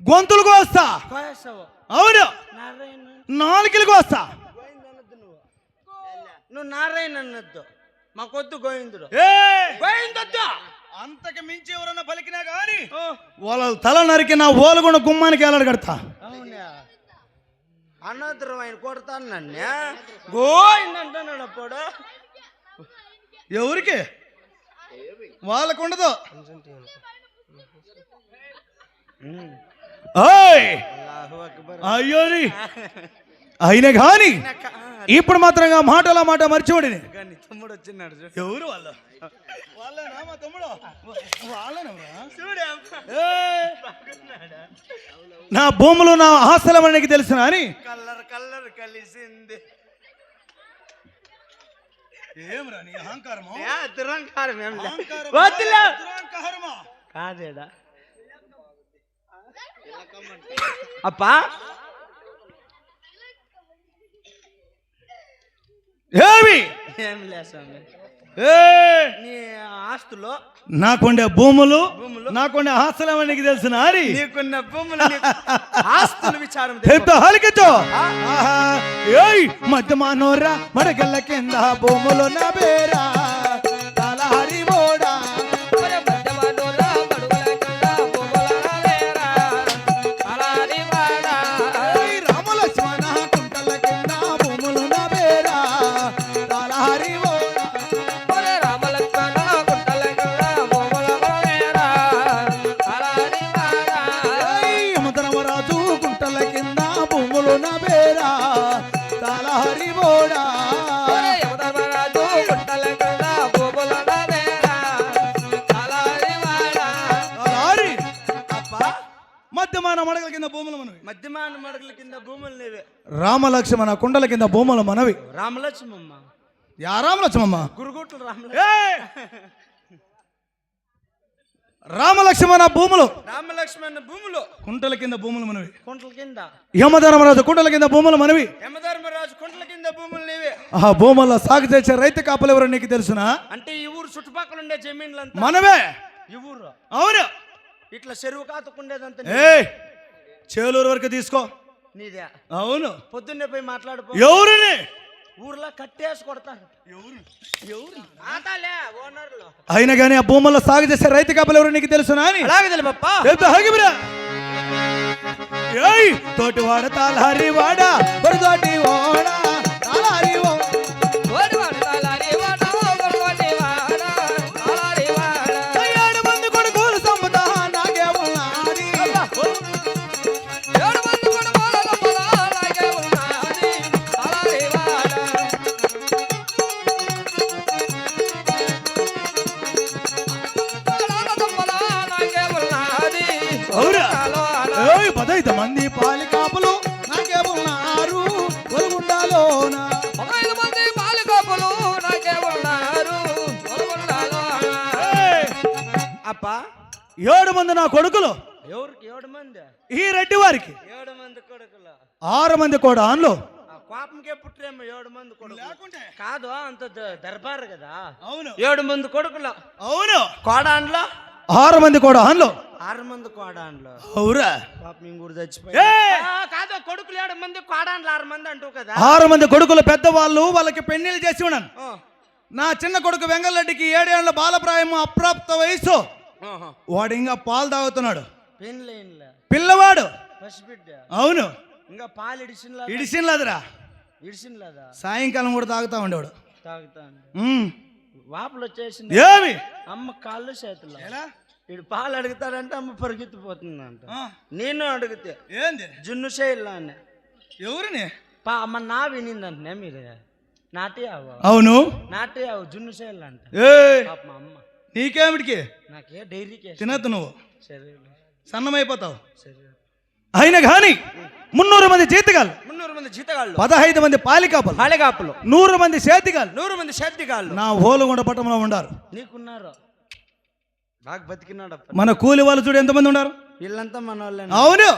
గొంతులు కోస్తా కోయేస్తావు అవును. నాలుకలు కోస్తా నువ్వు. నారాయణ అనొద్దు మాకొద్దు గోవిందుడు. ఏ! గోవిందొద్దు. అంతకు మించి ఎవరన్నా పలికినా గాని ఓ, వాళ్ళ తల నరికి నా ఓలుగుణ గుమ్మానికి వేలాడు కడతా. అవునా? అనవసరం ఆయన కొడతాను నన్ను. గోవింద్ అంటున్నాడు అప్పుడు. ఎవరికి? వాళ్ళకు ఉండదు అయ్యోరి అయినా గాని ఇప్పుడు మాత్రంగా మాటల మాట మర్చిపోడిని కానీ తమ్ముడు వచ్చినాడు ఎవరు వాళ్ళ? వాళ్ళేనా మా తమ్ముడు! నా భూములు నా ఆస్తులం నీకు తెలుసునా అని? కల్లర్ కల్లర్ కలిసింది. ఏమరా నీ అహంకారము? ఏ, ఏం లే. అహంకారం? కాదేడా? అప్పా? ఏమి? ఏం! నీ ఆస్తులో. నాకుండే భూములు. నాకుండే ఆస్తులం నీకు తెలుసునా? అని నీకున్న భూములు ఆస్తుల విచారం చెప్తా హలికితో ఏయ్ మధ్య మానోరా మడగల్ల కింద భూములు నా బేరా మధ్యమాన మడకల కింద భూములు నీవే. రామలక్ష్మణ కుండల కింద భూములు మనవి. రామలక్ష్మమ్మ. యా రామలక్ష్మమ్మ. గురుగుట్లు ఏయ్! రామలక్ష్మణ భూములు. రామలక్ష్మణ భూములు. కుంటల కింద భూములు మనవి. కుంటల కింద. యమధర్మరాజు కుంటల కింద భూములు మనవి. యమధర్మరాజు కుంటల కింద భూములు నీవే. ఆ భూముల్లో సాగు చేసే రైతు కాపలు ఎవరో నీకు తెలుసునా? అంటే ఈ ఊరు చుట్టుపక్కల ఉండే జమీన్లంతా మనమే ఈ ఊరు. అవును. ఇట్లా చెరువు కాతుకుండేదంతా ఏ చేలూరు వరకు తీసుకో. నీదే. అవును. పొద్దున్నే పోయి మాట్లాడుకో. ఎవరిని? ఊర్లో కట్టేసి కొడతారు ఆతాలే ఓనర్లు. అయినా కానీ ఆ భూముల్లో సాగు చేసే రైతు కాపలు ఎవరో నీకు తెలుసునా అని అలాగే తెలిపప్ప హగిబిరా ఏయ్ తోటి వాడ తాళారి వాడ తోటి వాడ. పదైదు మంది పాలి కాపులు నాకే ఉన్నారు ఒరుగుండాలోన ఏయ్, అప్ప ఏడు మంది నా కొడుకులు. ఎవరికి ఏడు మంది? ఈ రెడ్డి వారికి. ఏడు మంది కొడుకులు. ఆరు మంది కూడా ఆన్లు. ఆ కోపంకే పుట్టరేమో ఏడు మంది కొడుకులు. కాదు అంత ద- దర్బారు కదా. అవును. ఏడు మంది కొడుకులు. అవును. కోడాన్లో. ఆరు మంది కూడా ఆన్లు. ఆరు మంది కోడాన్లు అవురా. పాపం ఇంకూరు చచ్చిపోయి. ఏయ్! కాదు కొడుకులు ఏడు మంది కోడాన్లు ఆరు మంది అంటావు కదా? ఆరు మంది కొడుకులు పెద్దవాళ్ళు వాళ్ళకి పెళ్ళిళ్ళు చేసి ఉన్నాను. నా చిన్న కొడుకు వెంగళరెడ్డికి ఏడేళ్ళ బాలప్రాయం అప్రాప్త వయసు. ఆహా. వాడు ఇంకా పాలు తాగుతున్నాడు. పిల్లవాడు. పసిబిడ్డ. అవును. ఇంకా పాలు ఇడిసిన్లా ఇడిసిన్లేదురా. ఇడిసిన్లేదా? సాయంకాలం కూడా తాగుతా ఉండేవాడు. తాగుతాను ఉమ్. వాపులు వచ్చేసింది ఏమి? అమ్మ కాళ్ళు చేతులు. ఎలా? ఇడు పాలు అడుగుతాడంటే అమ్మ పరిగెత్తిపోతుందంట. నేను అడిగితే ఏంది? జున్ను చేయాల అని. ఎవరిని? పా అమ్మ నా వినిందంటనే మీరు. నాటి అవ్వ అవును. నాటి అవ్వ జున్ను చేయాలంట ఏ? పాప మా అమ్మ. నీకేమిటికి? నాకే డైరీకి తినద్దు నువ్వు. సరే సన్నమైపోతావు. సరే అయినా కానీ మున్నూరు మంది జీతగాళ్ళు. మున్నూరు మంది జీతగాళ్ళు. పదహైదు మంది పాలికాపలు. పాలెగాపులు నూరు మంది చేతిగాళ్ళు నూరు మంది షర్తిగాళ్ళు నా హోలుగుండ పట్టణంలో ఉండారు. నీకున్నారు. బాగా బతికినాడప్ప మన కూలి వాళ్ళు చూడు ఎంతమంది ఉన్నారు వీళ్ళంతా మన వాళ్ళే అవును.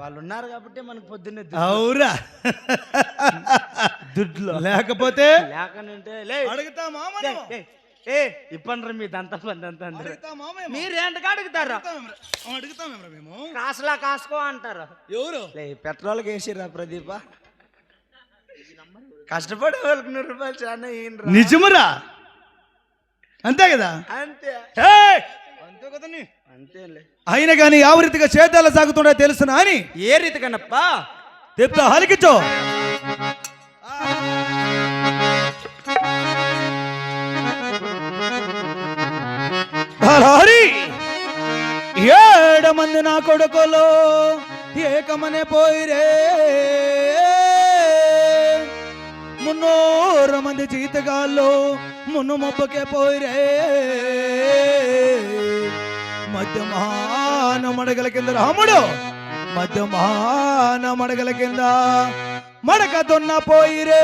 వాళ్ళు ఉన్నారు కాబట్టి మనకు పొద్దున్నే అవురా. దుడ్లు. లేకపోతే లేకనంటే లే అడుగుతామా. ఏ ఇప్పండ్రి మీ దంత అంత అందరూ మీరు ఏంటగా అడుగుతారు. అడుగుతామేమ్రా మేము కాసులా కాసుకో అంటారు. ఎవరు? లే పెట్రోల్కి వేసిర్రా ప్రదీప. కష్టపడే వాళ్ళకి నూరు రూపాయలు చాలా. నిజమురా? అంతే కదా? అంతే! అంతే కదా నీ. అంతేలే. అయినా కానీ ಯಾವ రీతిగా చేతాల సాగుతుండో తెలుసునా అని? ఏ రీతి కనప్పా చెప్తా ఏడ నా కొడుకులు ఏకమనే పోయిరే. మున్నూరు మంది జీతగాళ్ళు మున్ను మొబ్బకే పోయిరే. మధ్యమాన మడగల కింద రాముడు మధ్యమాన మడగల కింద మడక దొన్న పోయిరే.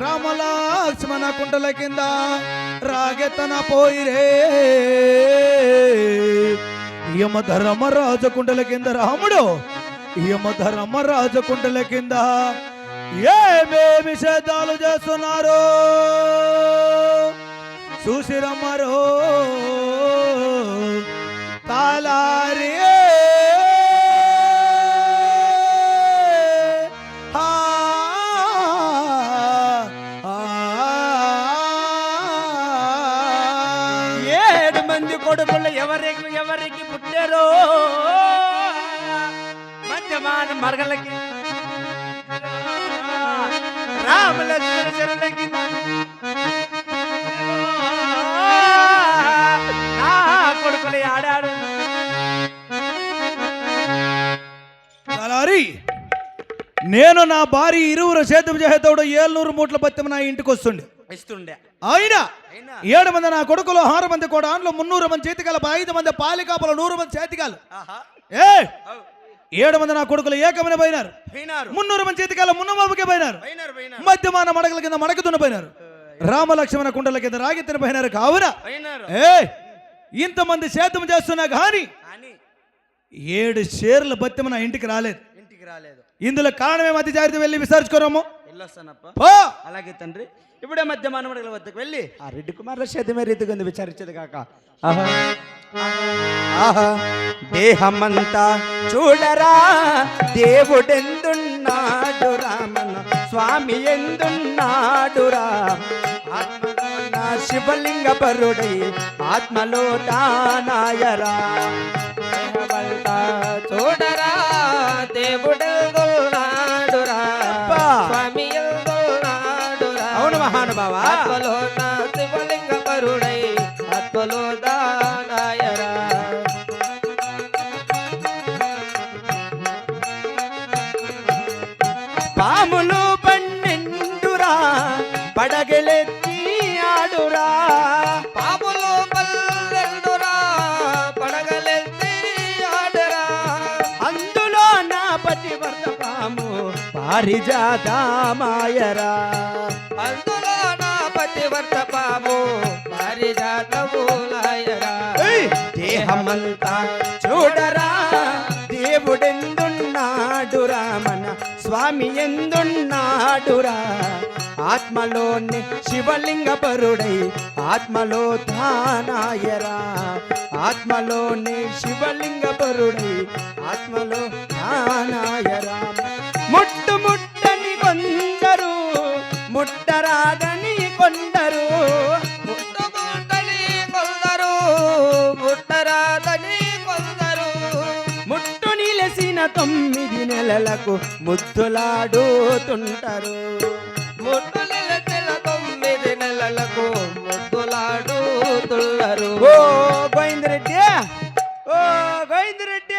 రామలక్ష్మణ కుంటల కింద రాగెతన పోయిరే యమ ధర్మ కుంటల కింద రాముడు యమ ధర్మ కుంటల కింద ఏమేమి సేదాలు చేస్తున్నారు? చూసిరమ్మరో. తాలారి ఎవరికి పుట్టారో మధ్యమాన మరగలకి. రామలక్ష్మణ శరణకి నా కొడుకులు ఆడాడు నేను నా భార్య ఇరువురు సేద్యం చేసేతోడు ఏಳ್నూరు మూట్ల పత్యం నా ఇంటికి వస్తుండే ఇస్తుండే. అయినా ఏడు మంది నా కొడుకులు ఆరు మంది కూడా ఆండ్లు మున్నూరు మంది చేతికాలు ఐదు మంది పాలికాపలు నూరు మంది చేతికాలు ఏ? ఏడు మంది నా కొడుకులు ఏకమైన పోయినారు. మున్నూరు మంది చేతికాల మున్నమాబుకే పోయినారు. మధ్యమాన మడకల కింద మడక పోయినారు. రామలక్ష్మణ కుండల కింద రాగి పోయినారు కావున. ఏ? ఇంతమంది సేద్యం చేస్తున్నా కానీ ఏడు షేర్ల బత్యం నా ఇంటికి రాలేదు. ఇంటికి రాలేదు. ఇందులో కారణమేమో అతి జాగ్రత్త వెళ్ళి విచారించుకోరాము వెళ్ళొస్తానప్ప. అలాగే తండ్రి. ఇప్పుడే మధ్య మానవుడిల వద్దకు వెళ్ళి ఆ రెడ్డి కుమారుల సేద్యమే రీతిగా ఉంది విచారించేది కాక. ఆహా ఆహా దేహమంతా చూడరా దేవుడెందున్నాడు రామన్న స్వామి ఎందున్నాడురా? ఆత్మలో శివలింగ పరుడై ఆత్మలో దానాయరా. చూడరా దేవుడెందున్నా మహానుభావా ఆత్మలో నా శివలింగ పరుడై ఆత్మలో దానాయరా. పాములు పన్నెండురా పడగలెత్తి ఆడురా. పాములు పల్లెండురా పడగలెత్తి ఆడరా. అందులో నా పతివర్త పాము పారిజాతమాయరా అందులో నా పతివర్త పాము పారిజాతములాయరా! దేహమంతా చూడరా దేవుడెందున్నాడు రామన స్వామి ఎందున్నాడురా? ఆత్మలోని శివలింగ పరుడై ఆత్మలో ధానాయరా ఆత్మలోని శివలింగ పరుడై ఆత్మలో ధానాయరా ముట్టు ముట్టని కొందరు ముట్టరాదని తొమ్మిది నెలలకు ముద్దులాడుతుంటారు. నిలచిన తొమ్మిది నెలలకు ముద్దులాడుతున్నారు ఓ గోవిందరెడ్డి ఓ గోవిందరెడ్డి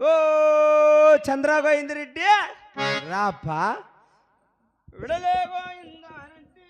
ఓ చంద్ర గోవిందరెడ్డి రాపా. విడలే గోవిందానంటే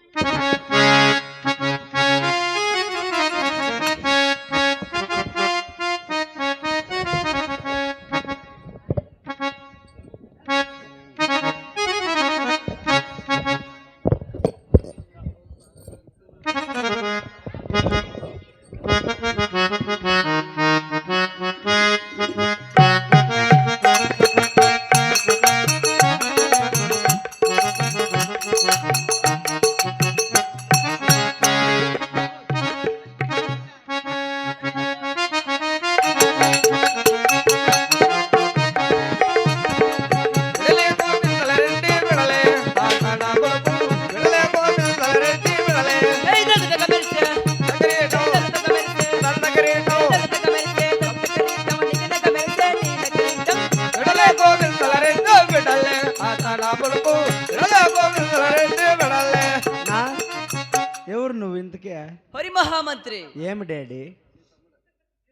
మహామంత్రి. ఏమి డాడీ?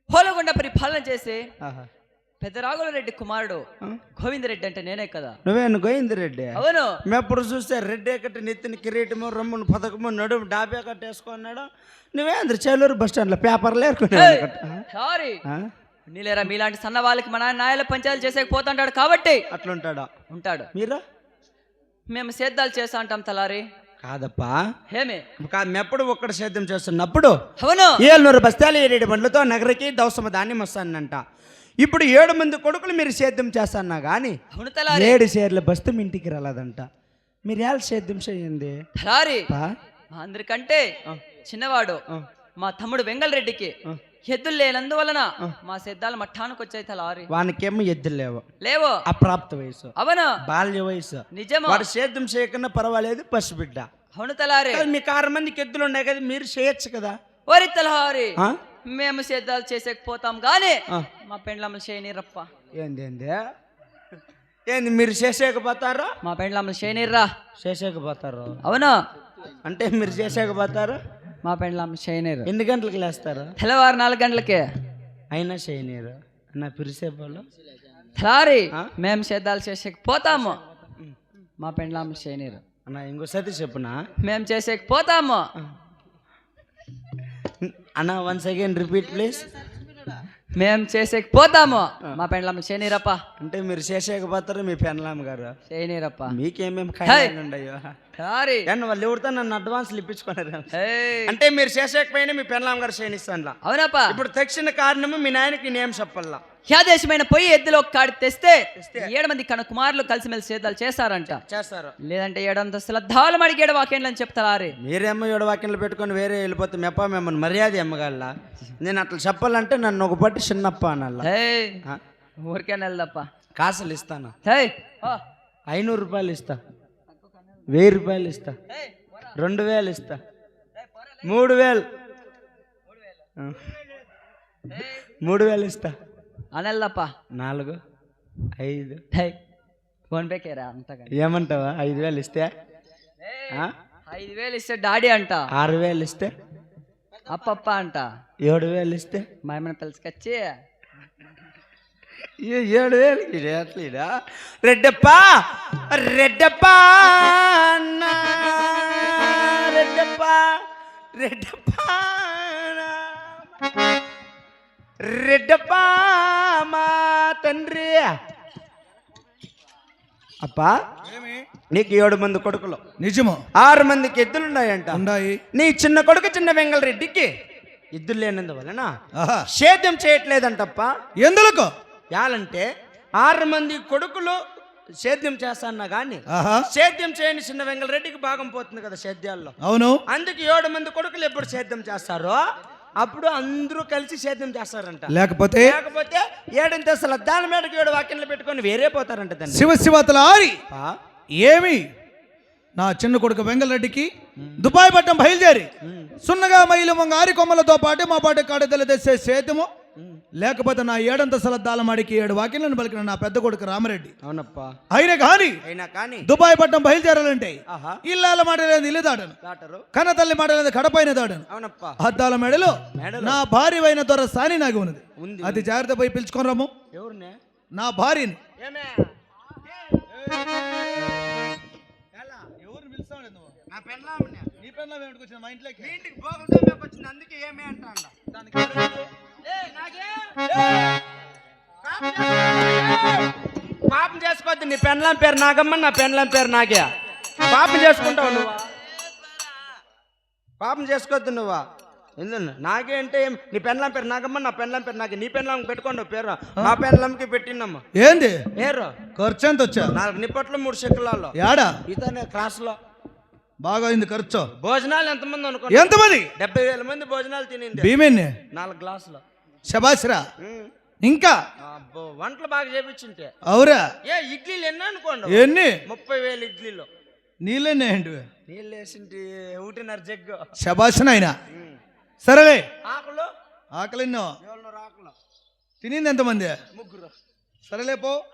హోలగొండ పరిపాలన చేసే ఆహా. పెద్దరాగుల రెడ్డి కుమారుడు? గోవిందరెడ్డి అంటే నేనే కదా. నువ్వేను గోయింది రెడ్డి? అవును. మేప్పుడు చూస్తే రెడ్డి కట్టి నెత్తిన కిరీటము రమ్మును పథకము నడుము డాబే కట్టేసుకున్నాడు నువ్వేంద్ర చేలూరు బస్ స్టాండ్లో పేపర్లు ఏయ్! ఏరుకునే సారీ. నీలేరా మీలాంటి సన్న వాళ్ళకి మన నాయల పంచాయతీ చేసేకి పోతుంటాడు కాబట్టి. అట్లుంటాడా? ఉంటాడు. మీరు? మేము సేద్దాలు చేస్తా అంటాం తలారి. కాదప్పా. హేమే. కాదు మెప్పుడు ఒక్కడ సేద్యం చేస్తున్నప్పుడు అవును. ఏళ్ళనూరు బస్తాలు ఏడేడు బండ్లతో నగరకి దవసమ ధాన్యం వస్తానంట. ఇప్పుడు ఏడు మంది కొడుకులు మీరు సేద్యం చేస్తానా కానీ ఏడు షేర్ల బస్తు మీ ఇంటికి రాలేదంట. మీరు ఏళ్ళ సేద్యం చేయండి? తలారి. పా. మా అందరికంటే చిన్నవాడు. మా తమ్ముడు వెంగళరెడ్డికి. ఎద్దులు లేనందువలన మా సేద్దాలు మఠానికి వచ్చాయి తలారి వానికేమో ఎద్దులు లేవు. లేవో. అప్రాప్త వయసు. అవును? బాల్య వయసు. నిజమా? వాడు సేద్యం చేయకుండా పర్వాలేదు పసిబిడ్డ. అవును తలారి మీకు ఆరు మందికి ఎద్దులు ఉన్నాయి కదా మీరు చేయొచ్చు కదా? ఓరి తలహారి? మేము సేద్దాలు చేసేకపోతాం గానీ. మా పెండ్లమ్మలు చేయనీరప్ప ఏంది ఏంది? ఏంది మీరు చేసేకపోతారు మా పెండ్లమ్మలు చేయనీర్రా. చేసేకపోతారు అవును? అంటే మీరు చేసేకపోతారు మా పెండ్లమ్మలు చేయనీరు ఎన్ని గంటలకు లేస్తారు? తెల్లవారు నాలుగు గంటలకే. అయినా చేయనీరు నా తలారి ఆ? మేము సేద్దాలు చేసేకపోతాము మా పెండ్లమ్మలు చేయనీరు అన్న ఇంకో సతి చెప్పునా? మేము చేసేకపోతాము అన్న వన్స్ అగైన్ రిపీట్ ప్లీజ్. మేము చేసేకపోతాము మా పెండ్లమ్మలు చేయనీరప్ప. అంటే మీరు చేసేకపోతారు మీ పెనలాం గారు చేయనీరప్ప మీకేమేమి ఉండయో? తలారి కానీ వాళ్ళు ఎవరితో నన్ను అడ్వాన్స్లు ఇప్పించుకున్నారు. అంటే మీరు చేసేకపోయినా మీ పెనలాం గారు చేయనిస్తాను అవునప్ప. ఇప్పుడు తక్షణ కారణము మీ నాయనకి నేను చెప్పల్లా? యాదేశమైన పొయ్యి ఎద్దులో కాడి తెస్తే ఏడు మంది కన కుమారులు కలిసిమెలిసి సేద్దాలు చేస్తారంట చేస్తారు. లేదంటే ఏడు అంతస్తుల ధాలు మడికి ఏడు వాకేండ్లు అని చెప్తారు మీరేమో ఏడు వాక్యంలో పెట్టుకొని వేరే వెళ్ళిపోతే మెప్ప మిమ్మల్ని మర్యాద అమ్మగల నేను అట్లా చెప్పాలంటే నన్ను ఒక పట్టి చిన్నప్ప అనల్లా ఏయ్ ఆ, ఊరికే నెలదప్ప. కాసులు ఇస్తాను. ఐనూరు రూపాయలు ఇస్తా. వెయ్యి రూపాయలు ఇస్తా. రెండు వేలు ఇస్తా. మూడు వేలు. మూడు వేలు ఇస్తా. అనెల్లప్ప. నాలుగు ఐదు. ఏయ్, ఫోన్ పే కేరా అంతగా ఏమంటావా? ఐదు వేలు ఇస్తే? ఐదు వేలు ఇస్తే డాడీ అంట. ఆరు వేలు ఇస్తే? అప్పప్ప అంట. ఏడు వేలు ఇస్తే? మా ఏమైనా పిలుచుకొచ్చి ఏ ఏడు వేలకి ఎట్లీడా రెడ్డప్ప! రెడ్డప్ప అన్నా, రెడ్డప్ప! రెడ్డప్ప. రెడ్డప్ప మా తండ్రి. అప్పా నీకు ఏడు మంది కొడుకులు. నిజము. ఆరు మందికి ఎద్దులున్నాయంట. ఉండాయి నీ చిన్న కొడుకు చిన్న వెంగళ రెడ్డికి ఎద్దులు లేనందువలన సేద్యం చేయట్లేదంటప్ప. ఎందులకు? యాలంటే ఆరు మంది కొడుకులు సేద్యం చేస్తాన్నా కానీ ఆహా. సేద్యం చేయని చిన్న వెంగళరెడ్డికి భాగం పోతుంది కదా సేద్యాల్లో. అవును. అందుకు ఏడు మంది కొడుకులు ఎప్పుడు సేద్యం చేస్తారో అప్పుడు అందరూ కలిసి సేద్యం చేస్తారంట. లేకపోతే లేకపోతే ఏడంత అసలు దాని మీదకి ఏడు వాక్యంలు పెట్టుకొని వేరే పోతారంట దాన్ని. శివ శివతల ఆరి? ఏమి? నా చిన్న కొడుకు వెంగళరెడ్డికి దుబాయ్ పట్టం బయలుదేరి సున్నగా మైలు మొంగ ఆరి కొమ్మలతో పాటు మా పాటు కాడతలు తెచ్చే సేతము లేకపోతే నా ఏడంతసల దాలమాడికి ఏడు వాక్యాలను పలికిన నా పెద్ద కొడుకు రామరెడ్డి. అవునప్పా. ఆయన కానీ అయినా కానీ దుబాయ్ పట్టం బయలుదేరాలంటే ఇల్లాల మాట లేదు ఇల్లు దాడను కన్న తల్లి మాట లేదు కడపైన దాడను అవునప్పా. అద్దాల మెడలో. నా భార్య అయిన దొర సాని నాకు ఉన్నది. అది జాగ్రత్త పోయి పిలుచుకొని రమ్ము. ఎవరినే? నా భార్యని. నా పెళ్ళామనే. మా ఇంట్లోకి. ఇంటికి పోకుండా వచ్చింది అందుకే ఏమే అంటా పాపం చేసుకోవద్దు నీ పెన్లాం పేరు నాగమ్మ నా పెన్లాం పేరు నాగే. పాపం చేసుకుంటావు నువ్వు. పాపం చేసుకోవద్దు నువ్వా. ఎందుకు? నాగే అంటే ఏం? నీ పెన్లాం పేరు నాగమ్మ నా పెన్లాం పేరు నాగే. నీ పెన్లాం పెట్టుకోండి పేరు నా పెన్లాంకి పెట్టినమ్మ ఏంది? పేరు? ఖర్చు ఎంత వచ్చా? నాలుగు నిప్పట్లు మూడు చెక్కులలో. యాడా? ఇతనే క్లాస్లో బాగా అయింది ఖర్చు. భోజనాలు ఎంతమంది అనుకో ఎంతమంది? డెబ్బై వేల మంది భోజనాలు తినింది. భీమెన్ని? నాలుగు గ్లాసులు. శబాసిరా. ఇంకా? అబ్బో వంటలు బాగా చేపించింటే. అవురా. ఏ ఇడ్లీలు ఎన్ని అనుకోండి? ఎన్ని? ముప్పై వేలు ఇడ్లీలు. నీళ్ళెన్ని ఏంటి నీళ్ళు వేసింటి ఒకటిన్నర జగ్గు శబాసిన ఆయన. సరేలే. ఆకులు? ఏళ్ళన్నర ఆకులు. తినింది ఎంతమంది? ముగ్గురు. సరేలే పో.